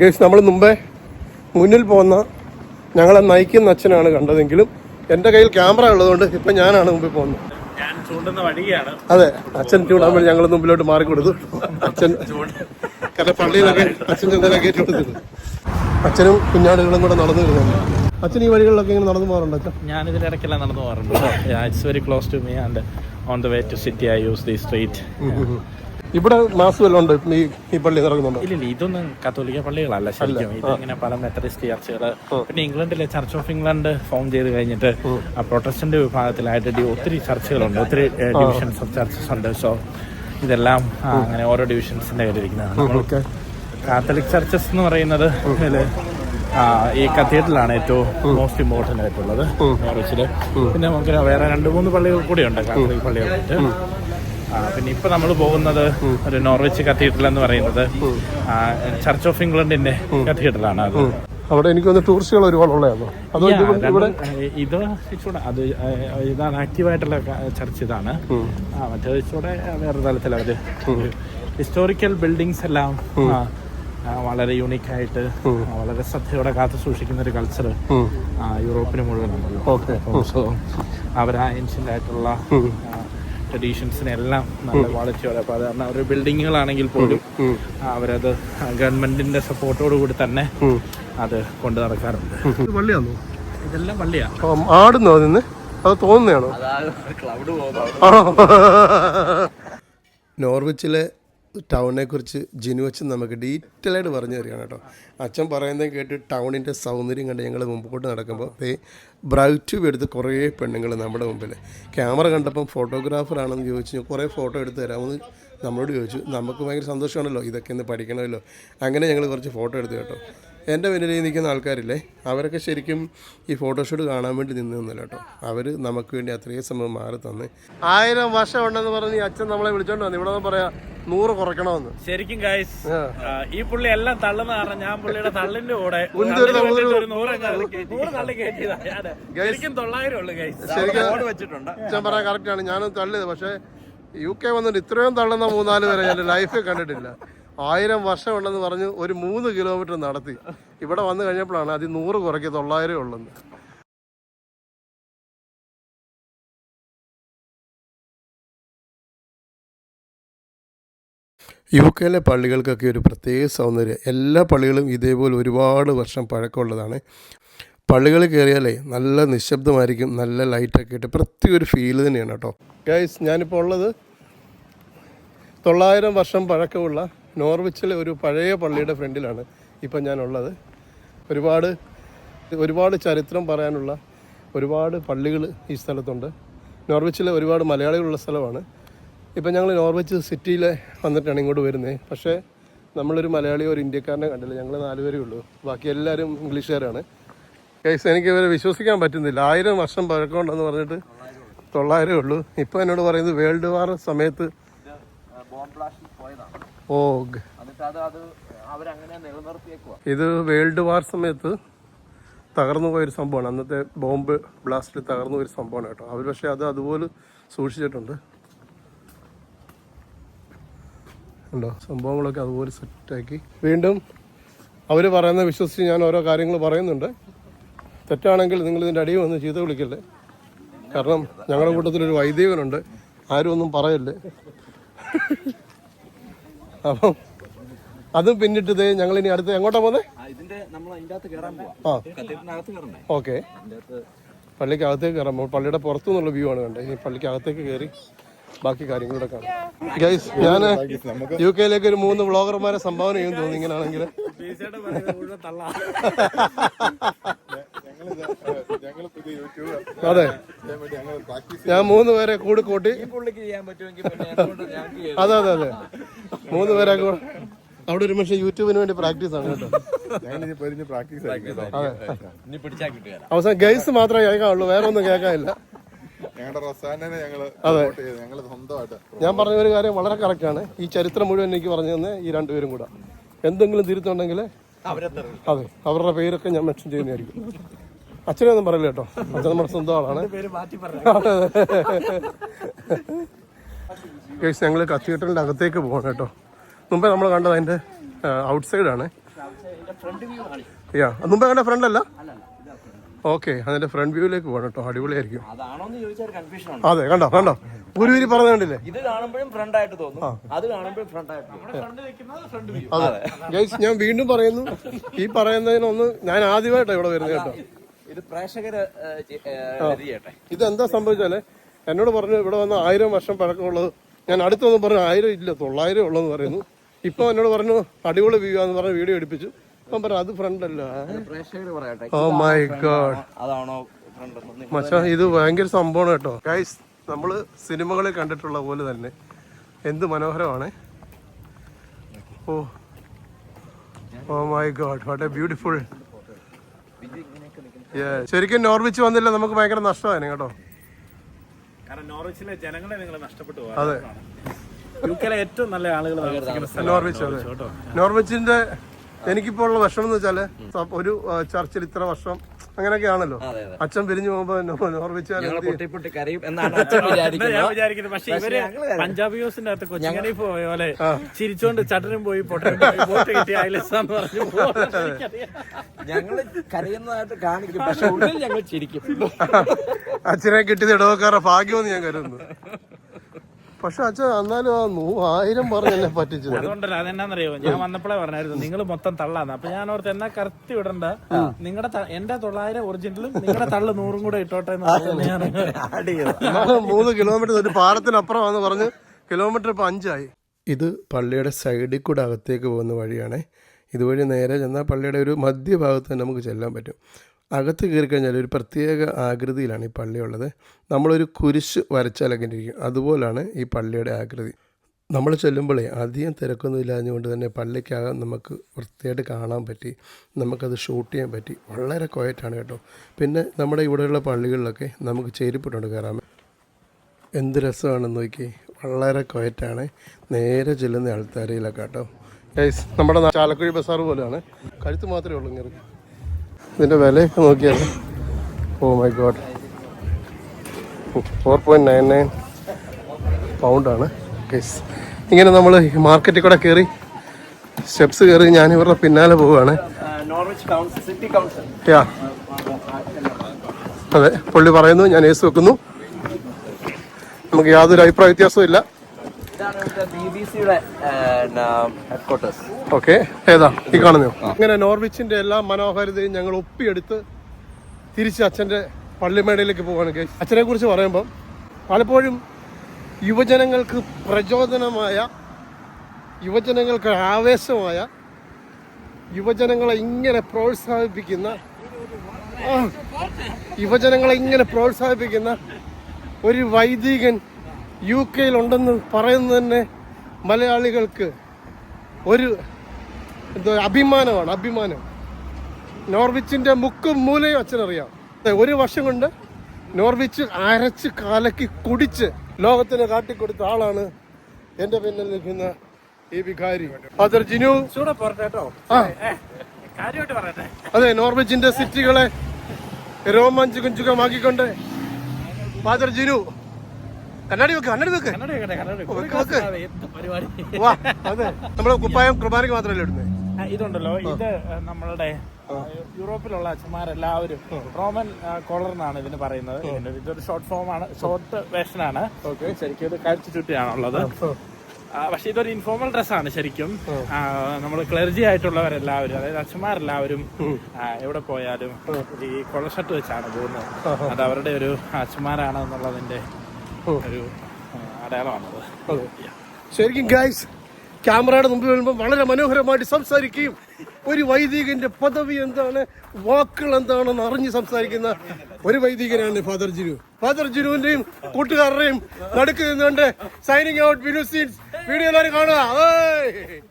Guys നമ്മൾ മുമ്പേ മുന്നിൽ പോകുന്ന ഞങ്ങളെ നയിക്കുന്ന അച്ഛനാണ് കണ്ടതെങ്കിലും എന്റെ കയ്യിൽ ക്യാമറ ഉള്ളതുകൊണ്ട് ഇപ്പം ഞാനാണ് മുമ്പിൽ പോകുന്നത്. അതെ അച്ഛൻ ചൂടാകുമ്പോൾ ഞങ്ങൾ മുമ്പിലോട്ട് മാറി കൊടുത്തു. അച്ഛൻ കാരണം പള്ളിയിലൊക്കെ അച്ഛൻ ചെന്നതിനെ കയറ്റി അച്ഛനും കുഞ്ഞാടുകളും കൂടെ നടന്നു വരുന്നുണ്ട്. അച്ഛൻ ഈ വഴികളിലൊക്കെ ഇങ്ങനെ നടന്നു പോകാറുണ്ട് അച്ഛൻ? ഞാൻ ഇടയ്ക്കെല്ലാം നടന്നു പോകാറുണ്ട്. It's very close to me and on the way to city I use the street ഇവിടെ മാസം വല്ലതും ഉണ്ട്? ഈ ഈ പള്ളി നടക്കുന്നുണ്ടോ? ഇല്ലില്ല ഇതൊന്നും കത്തോലിക്ക പള്ളികളല്ല ശരിക്കും. ഇത് ഇങ്ങനെ പല മെത്തഡിസ്റ്റ് ചർച്ചുകൾ പിന്നെ ഇംഗ്ലണ്ടിലെ ചർച്ച് ഓഫ് ഇംഗ്ലണ്ട് ഫോം ചെയ്ത് കഴിഞ്ഞിട്ട് ആ. പ്രൊട്ടസ്റ്റന്റ് വിഭാഗത്തിലായിട്ട് ഒത്തിരി ചർച്ചുകളുണ്ട് ഒത്തിരി ഡിവിഷൻസ് ഓഫ് ചർച്ചസ് ഉണ്ട്. സോ ഇതെല്ലാം അങ്ങനെ ഓരോ ഡിവിഷൻസിന്റെ കയ്യിലിരിക്കുന്നതാണ്. നമ്മൾക്ക് കാത്തലിക് ചർച്ചസ് എന്ന് പറയുന്നത് ഈ കത്തീഡ്രലാണ് ഏറ്റവും മോസ്റ്റ് ഇമ്പോർട്ടന്റ് ആയിട്ടുള്ളത്. നോറിച്ചിൽ പിന്നെ നമുക്ക് വേറെ രണ്ട് മൂന്ന് പള്ളികൾ കൂടിയുണ്ട് കാത്തലിക് പള്ളികളായിട്ട്. പിന്നെ ഇപ്പൊ നമ്മൾ പോകുന്നത് ഒരു നോർവെച്ച് കത്തീഡ്രൽ എന്ന് പറയുന്നത്. ചർച്ച് ഓഫ് ഇംഗ്ലണ്ടിന്റെ കത്തീഡ്രലാണ് അത്. അവിടെ എനിക്ക് വന്ന് ടൂറിസ്റ്റുകൾ ഒരുപാട് ഉള്ളതാണോ അതോ Yeah, ഇത് ഇവിടെ ഇത് ഇച്ചൂടെ അത് ഇതാണ് ആക്റ്റീവായിട്ടുള്ള ചർച്ച് ഇതാണ്. മറ്റേ മറ്റേത് ഇച്ചൂടെ വേറെ തലത്തിൽ അവർ ഹിസ്റ്റോറിക്കൽ ബിൽഡിങ്സ് എല്ലാം വളരെ യുണീക്ക് ആയിട്ട് വളരെ ശ്രദ്ധയോടെ കാത്തു സൂക്ഷിക്കുന്ന ഒരു കൾച്ചർ യൂറോപ്പിന് മുഴുവനുണ്ടല്ലോ സോ അവർ ആ ഏൻഷ്യന്റ് ആയിട്ടുള്ള ട്രഡീഷൻസിനെ എല്ലാം നല്ല ക്വാളിറ്റിയോടെ അപ്പോൾ അത് കാരണം ഒരു ബിൽഡിങ്ങുകളാണെങ്കിൽ പോലും അവരത് ഗവൺമെന്റിന്റെ സപ്പോർട്ടോട് കൂടി തന്നെ അത് കൊണ്ടു നടക്കാറുണ്ട്. ഇത് പള്ളിയാണോ ഇതെല്ലാം പള്ളിയാണ് ആ, ആടുന്നോ അതിന്ന്? അത് തോന്നുന്നതാണോ? നോർവിച്ചിലെ ടൗണിനെ കുറിച്ച് അച്ഛൻ നമുക്ക് ഡീറ്റെയിൽ ആയിട്ട് പറഞ്ഞു തരികയാണ് കേട്ടോ. അച്ഛൻ പറയുന്നത് കേട്ട് ടൗണിന്റെ സൗന്ദര്യം കണ്ട് ഞങ്ങൾ മുമ്പോട്ട് നടക്കുമ്പോൾ ദേ ബ്രൈറ്റ് ട്യൂബ് എടുത്ത് കുറേ പെണ്ണുങ്ങൾ നമ്മുടെ മുമ്പിൽ ക്യാമറ കണ്ടപ്പം ഫോട്ടോഗ്രാഫറാണെന്ന് ചോദിച്ചു കുറേ ഫോട്ടോ എടുത്ത് തരാമെന്ന് നമ്മളോട് ചോദിച്ചു നമുക്ക് ഭയങ്കര സന്തോഷമാണല്ലോ ഇതൊക്കെ ഒന്ന് പഠിക്കണമല്ലോ. അങ്ങനെ ഞങ്ങൾ കുറച്ച് ഫോട്ടോ എടുത്തു കേട്ടോ. എന്റെ പിന്നിൽ നിൽക്കുന്ന ആൾക്കാരില്ലേ അവരൊക്കെ ശരിക്കും ഈ ഫോട്ടോഷൂട്ട് കാണാൻ വേണ്ടി നിന്ന് നിന്നല്ലോ കേട്ടോ. അവർ നമുക്ക് വേണ്ടി അത്രയും സമയം മാറി തന്ന്. ആയിരം വർഷം ഉണ്ടെന്ന് പറഞ്ഞ് അച്ഛൻ നമ്മളെ വിളിച്ചോണ്ട് വന്നു. ഇവിടെ പറയാ നൂറ് കുറയ്ക്കണമെന്ന്. ശരിക്കും ഗൈസ് ഈ പുള്ളി എല്ലാം തള്ളുന്ന കാരണം ഞാൻ പുള്ളിയുടെ തള്ളിന്റെ കൂടെ. ശരിക്കും തൊള്ളായിരം ഉള്ളു ഗൈസ് ശരിക്കും വെച്ചിട്ടുണ്ട്. അച്ഛൻ ആണ്. ഞാനും തള്ളിയത് പക്ഷേ യു കെ വന്നിട്ട് ഇത്രയും തള്ളുന്ന മൂന്നാൽ വരെ ഞാൻ ലൈഫിൽ കണ്ടിട്ടില്ല. ആയിരം വർഷം ഉണ്ടെന്ന് പറഞ്ഞ് ഒരു മൂന്ന് കിലോമീറ്റർ നടത്തി. ഇവിടെ വന്നു കഴിഞ്ഞപ്പോഴാണ് അത് നൂറ് കുറയ്ക്ക് തൊള്ളായിരം ഉള്ളത് യു കെയിലെ പള്ളികൾക്കൊക്കെ ഒരു പ്രത്യേക സൗന്ദര്യം. എല്ലാ പള്ളികളും ഇതേപോലെ ഒരുപാട് വർഷം പഴക്കമുള്ളതാണ്. പള്ളികളിൽ കയറിയാലേ നല്ല നിശബ്ദമായിരിക്കും നല്ല ലൈറ്റൊക്കെ ഇട്ട് പ്രത്യേക ഒരു ഫീൽ തന്നെയാണ് കേട്ടോ. ഗൈസ് ഞാനിപ്പോൾ ഉള്ളത് തൊള്ളായിരം വർഷം പഴക്കമുള്ള നോർവിച്ചിലെ ഒരു പഴയ പള്ളിയുടെ ഫ്രണ്ടിലാണ് ഇപ്പം ഞാനുള്ളത്. ഒരുപാട് ഒരുപാട് ചരിത്രം പറയാനുള്ള ഒരുപാട് പള്ളികൾ ഈ സ്ഥലത്തുണ്ട്. നോർവിച്ചിലെ ഒരുപാട് മലയാളികളുള്ള സ്ഥലമാണ്. ഇപ്പം ഞങ്ങൾ നോർവിച്ച് സിറ്റിയിൽ വന്നിട്ടാണ് ഇങ്ങോട്ട് വരുന്നത് പക്ഷേ നമ്മളൊരു മലയാളിയോ ഒരു ഇന്ത്യക്കാരനെ കണ്ടില്ല. ഞങ്ങൾ നാലുപേരേ ഉള്ളൂ. ബാക്കി എല്ലാവരും ഇംഗ്ലീഷുകാരാണ്. കേസ് എനിക്ക് ഇവരെ വിശ്വസിക്കാൻ പറ്റുന്നില്ല. ആയിരം വർഷം പഴക്കമുണ്ടെന്ന് പറഞ്ഞിട്ട് തൊള്ളായിരമേ ഉള്ളൂ. ഇപ്പൊ എന്നോട് പറയുന്നത് വേൾഡ് വാർ സമയത്ത് ഓ ഇത് വേൾഡ് വാർ സമയത്ത് തകർന്നു പോയൊരു സംഭവമാണ്. അന്നത്തെ ബോംബ് ബ്ലാസ്റ്റിൽ തകർന്നു പോയൊരു സംഭവമാണ് കേട്ടോ. അവർ പക്ഷേ അത് അതുപോലെ സൂക്ഷിച്ചിട്ടുണ്ട്. ഉണ്ടോ? സംഭവങ്ങളൊക്കെ അതുപോലെ സെറ്റാക്കി വീണ്ടും അവർ പറയുന്ന വിശ്വസിച്ച് ഞാൻ ഓരോ കാര്യങ്ങൾ പറയുന്നുണ്ട്. തെറ്റാണെങ്കിൽ നിങ്ങൾ ഇതിന്റെ അടിയിൽ വന്ന് ചീത്ത വിളിക്കല്ലേ? കാരണം ഞങ്ങളുടെ കൂട്ടത്തിലൊരു വൈദികനുണ്ട്. ആരും ഒന്നും പറയല്ലേ? അപ്പം അതും പിന്നിട്ട് ഇതേ ഞങ്ങൾ ഇനി അടുത്ത് എങ്ങോട്ടാ പോന്നെ? ഇതിന്റെ നമ്മൾ അതിന്റെ കയറാൻ പോവാ. ആ. ഓക്കെ. പള്ളിക്ക് അകത്തേക്ക് കയറാം. പള്ളിയുടെ പുറത്തു നിന്നുള്ള വ്യൂ ആണ് കണ്ടത്. ഇനി പള്ളിക്ക് അകത്തേക്ക് കയറി ബാക്കി കാര്യങ്ങളൊക്കെ കാണാം. ഗൈസ് ഞാൻ യു കെയിലേക്ക് ഒരു മൂന്ന് വ്ളോഗർമാരെ സംഭാവന ചെയ്യും തോന്നി ഇങ്ങനെയാണെങ്കിൽ അതെ. ഞാൻ മൂന്ന് പേരെ കൂടി കൂട്ടി. അതെ അതെ അതെ. മൂന്ന് പേരെ കൂടെ. അവിടെ ഒരു മനുഷ്യൻ യൂട്യൂബിന് വേണ്ടി പ്രാക്ടീസ് ആണ് കേട്ടോ. അവസാനം ഗൈസ് മാത്രമേ കേൾക്കാനുള്ളൂ വേറെ ഒന്നും കേൾക്കാനില്ല. ഞങ്ങളുടെ റസാനെ ഞങ്ങൾ അതെ. ഞാൻ പറഞ്ഞ ഒരു കാര്യം വളരെ കറക്റ്റാണ് ഈ ചരിത്രം മുഴുവൻ എനിക്ക് പറഞ്ഞു തന്നെ ഈ രണ്ടുപേരും കൂടെ. എന്തെങ്കിലും തിരുത്തുണ്ടെങ്കിൽ അതെ അവരുടെ പേരൊക്കെ ഞാൻ മെൻഷൻ ചെയ്യുന്നതായിരിക്കും. അച്ഛനൊന്നും പറയില്ല കേട്ടോ. അച്ഛൻ നമ്മുടെ സ്വന്തം ആളാണ്. കേസ് ഞങ്ങൾ കത്തീഡ്രലിന്റെ അകത്തേക്ക് പോകണം കേട്ടോ. മുമ്പേ നമ്മൾ കണ്ടത് അതിന്റെ ഔട്ട് സൈഡാണ് യാ മുമ്പേ കണ്ട ഫ്രണ്ട് അല്ല? ഓക്കെ അതിന്റെ ഫ്രണ്ട് വ്യൂവിലേക്ക് പോകണം കേട്ടോ. അടിപൊളിയായിരിക്കും. അതാണോന്ന് ചോദിച്ചാൽ കൺഫ്യൂഷൻ അതെ കണ്ടോ കണ്ടോ? ഗുരുവിരി പറഞ്ഞ കണ്ടില്ലേ? ഇത് കാണുമ്പോഴും ഫ്രണ്ട് ആയിട്ട് തോന്നും. അത് കാണുമ്പോഴും ഫ്രണ്ട് ആയിട്ട് തോന്നും. അതെ ഗൈസ് ഞാൻ വീണ്ടും പറയുന്നു. ഈ പറയുന്നതിനൊന്ന് ഞാൻ ആദ്യമായിട്ടാണ് ഇവിടെ വരുന്നത് കേട്ടോ. ഇത് പ്രേക്ഷകര് ഇതെന്താ സംഭവിച്ചാൽ എന്നോട് പറഞ്ഞു ഇവിടെ വന്ന ആയിരം വർഷം പഴക്കമുള്ളത്. ഞാൻ അടുത്തൊന്നും പറഞ്ഞു ആയിരം ഇല്ല തൊള്ളായിരം ഉള്ളതെന്ന് പറയുന്നു. ഇപ്പൊ എന്നോട് പറഞ്ഞു അടിപൊളി വ്യൂ ആന്ന് പറഞ്ഞ് വീഡിയോ എടുപ്പിച്ചു. അപ്പം പറഞ്ഞു അത് ഫ്രണ്ട്? അല്ല ഓ മൈ ഗോഡ് അതാണോ മച്ചാ ഇത് ഭയങ്കര സംഭവമാണ് കേട്ടോ. ഗൈസ് നമ്മൾ സിനിമകളിൽ കണ്ടിട്ടുള്ള പോലെ തന്നെ. എന്ത് മനോഹരമാണ്. Oh. Oh my god what a beautiful ശരിക്കും നോർവിച്ച് വന്നില്ല നമുക്ക് ഭയങ്കര നഷ്ടമായിരുന്നു കേട്ടോ. കാരണം നോർവിച്ചിലെ ജനങ്ങളെ നിങ്ങൾ നഷ്ടപ്പെട്ടു അതെ. യു കെയിലെ ഏറ്റവും നല്ല ആളുകൾ നോർവിച്ച് നോർവിച്ചിന്റെ എനിക്കിപ്പോൾ ഉള്ള വിഷമം എന്ന് വെച്ചാൽ ഒരു ചർച്ചിൽ ഇത്ര വർഷം അങ്ങനെയൊക്കെ ആണല്ലോ അച്ഛൻ പിരിഞ്ഞു പോകുമ്പോ നോ- നോർവിച്ച് ഞങ്ങൾ പൊട്ടി പൊട്ടി കരയും എന്നാണ് അച്ഛൻ ഞാൻ വിചാരിക്കുന്നത്. വിചാരിക്കുന്നത് പക്ഷെ ഇവർ പഞ്ചാബ് യൂസിന്റെ അകത്ത് കൊച്ചിങ്ങനെ പോയോലെ ചിരിച്ചോണ്ട് ചട്ടനും പോയി. ഞങ്ങൾ കരയുന്നതായിട്ട് കാണിക്കും. പക്ഷെ ഉള്ളിൽ ഞങ്ങൾ ചിരിക്കും. അച്ഛനെ കിട്ടിയത് ഇടവക്കാരുടെ ഭാഗ്യമെന്ന് ഞാൻ കരുതുന്നു. പക്ഷെ അച്ഛൻ എന്നാലും ആ നൂ ആയിരം പറ്റിച്ചു അതുകൊണ്ടല്ല അതെന്നാന്നറിയോ? ഞാൻ വന്നപ്പോഴേ പറഞ്ഞായിരുന്നു നിങ്ങൾ മൊത്തം തള്ളാന്ന്. അപ്പൊ ഞാൻ ഓർത്ത് എന്നാ കറക്റ്റ് വിടണ്ട. നിങ്ങളുടെ എന്റെ തൊള്ളായിരം ഒറിജിനലും നിങ്ങളുടെ തള്ളു നൂറും കൂടെ ഇട്ടോട്ടെ മൂന്ന് കിലോമീറ്റർ ഒരു പാലത്തിനപ്പുറമാന്ന് പറഞ്ഞ് കിലോമീറ്റർ ഇപ്പൊ അഞ്ചായി. ഇത് പള്ളിയുടെ സൈഡിൽ കൂടെ അകത്തേക്ക് പോകുന്ന വഴിയാണേ. ഇതുവഴി നേരെ ചെന്നാൽ പള്ളിയുടെ ഒരു മധ്യഭാഗത്ത് തന്നെ നമുക്ക് ചെല്ലാൻ പറ്റും. അകത്ത് കയറി കഴിഞ്ഞാൽ ഒരു പ്രത്യേക ആകൃതിയിലാണ് ഈ പള്ളി ഉള്ളത് നമ്മളൊരു കുരിശ് വരച്ചലകിരിക്കും ഇരിക്കും അതുപോലാണ് ഈ പള്ളിയുടെ ആകൃതി. നമ്മൾ ചെല്ലുമ്പോഴേ അധികം തിരക്കൊന്നും ഇല്ലാഞ്ഞുകൊണ്ട് തന്നെ പള്ളിക്കകം നമുക്ക് വൃത്തിയായിട്ട് കാണാൻ പറ്റി. നമുക്കത് ഷൂട്ട് ചെയ്യാൻ പറ്റി. വളരെ ക്വയറ്റാണ് കേട്ടോ. പിന്നെ നമ്മുടെ ഇവിടെയുള്ള പള്ളികളിലൊക്കെ നമുക്ക് ചേരിപ്പിട്ടുണ്ട് കയറാൻ. എന്ത് രസമാണെന്ന് നോക്കി വളരെ ക്വയറ്റാണ്. നേരെ ചെല്ലുന്ന ആൾത്താരയിലൊക്കെ കേട്ടോ. നമ്മുടെ ചാലക്കുഴി ബസാർ പോലെയാണ്. കഴുത്ത് മാത്രമേ ഉള്ളൂ ഇങ്ങനെ. ഇതിന്റെ വിലയൊക്കെ നോക്കിയാൽ ഓ my god. Four point nine nine പൗണ്ടാണ് case ഇങ്ങനെ നമ്മൾ മാർക്കറ്റിൽ കൂടെ കയറി സ്റ്റെപ്സ് കയറി ഞാൻ ഇവരുടെ പിന്നാലെ പോവുകയാണ്. യാ അതെ പുള്ളി പറയുന്നു ഞാൻ ഏസ് വെക്കുന്നു. നമുക്ക് യാതൊരു അഭിപ്രായ വ്യത്യാസവും ഇല്ല. ഹെഡ് ക്വാർട്ടേഴ്സ് ഓക്കെ ഏതാ? ഈ കാണുന്നോ അങ്ങനെ നോർവിച്ചിന്റെ എല്ലാ മനോഹാരിതയും ഞങ്ങൾ ഒപ്പിയെടുത്ത് തിരിച്ച് അച്ഛന്റെ പള്ളിമേടയിലേക്ക് പോവാണ് കേസ് അച്ഛനെ കുറിച്ച് പറയുമ്പം പലപ്പോഴും യുവജനങ്ങൾക്ക് പ്രചോദനമായ യുവജനങ്ങൾക്ക് ആവേശമായ യുവജനങ്ങളെ ഇങ്ങനെ പ്രോത്സാഹിപ്പിക്കുന്ന യുവജനങ്ങളെ ഇങ്ങനെ പ്രോത്സാഹിപ്പിക്കുന്ന ഒരു വൈദികൻ യു കെയിലുണ്ടെന്ന് പറയുന്നത് തന്നെ മലയാളികൾക്ക് ഒരു എന്തോ അഭിമാനമാണ് അഭിമാനം. നോർവിച്ചിന്റെ മുക്കും മൂലയും അച്ഛനറിയാം. ഒരു വർഷം കൊണ്ട് നോർവിച്ച് അരച്ച് കാലക്കി കുടിച്ച് ലോകത്തിന് കാട്ടിക്കൊടുത്ത ആളാണ് എന്റെ പിന്നിൽ നിൽക്കുന്ന ഈ വികാരി. ഫാദർ ജിനു. കേട്ടോ. അതെ നോർവിച്ചിന്റെ സിറ്റികളെ രോമാഞ്ചുകുഞ്ചുകമാക്കിക്കൊണ്ട് ഫാദർ ജിനു. കണ്ണാടി വെക്ക് കണ്ണാടി വെക്ക്. വെക്ക് വെക്ക്. വാ അതെ നമ്മളെ കുപ്പായം കുർബാനയ്ക്ക് മാത്രമല്ലേ ഇടുന്നത് ഇതുണ്ടല്ലോ. ഇത് നമ്മളുടെ യൂറോപ്പിലുള്ള അച്ഛന്മാരെല്ലാവരും റോമൻ കോളർ എന്നാണ് ഇതിന് പറയുന്നത്. ഇതിന്റെ ഇതൊരു ഷോർട്ട് ഫോം ആണ് ഷോർട്ട് വേഷനാണ് ആണ് ശരിക്കും ഇത് കഴിച്ചു ചുറ്റിയാണുള്ളത് പക്ഷെ ഇതൊരു ഇൻഫോർമൽ ഡ്രസ്സാണ് ശരിക്കും. നമ്മൾ ക്ലർജി ആയിട്ടുള്ളവരെല്ലാവരും അതായത് അച്ഛന്മാരെല്ലാവരും എവിടെ പോയാലും ഈ കൊള്ള ഷർട്ട് വെച്ചാണ് പോകുന്നത്. അത് അവരുടെ ഒരു അച്ഛന്മാരാണ് എന്നുള്ളതിന്റെ ഒരു അടയാളമാണത്. ശരിക്കും ഗൈസ് ക്യാമറയുടെ മുമ്പിൽ വരുമ്പോൾ വളരെ മനോഹരമായിട്ട് സംസാരിക്കുകയും ഒരു വൈദികന്റെ പദവി എന്താണ് വാക്കുകൾ എന്താണെന്ന് അറിഞ്ഞ് സംസാരിക്കുന്ന ഒരു വൈദികനാണ് ഫാദർ ജിനു ഫാദർ ജിനുവിന്റെയും കൂട്ടുകാരുടെയും നടുക്ക് നിന്നുകൊണ്ട് signing out Vinu scenes video എല്ലാവരും കാണുക!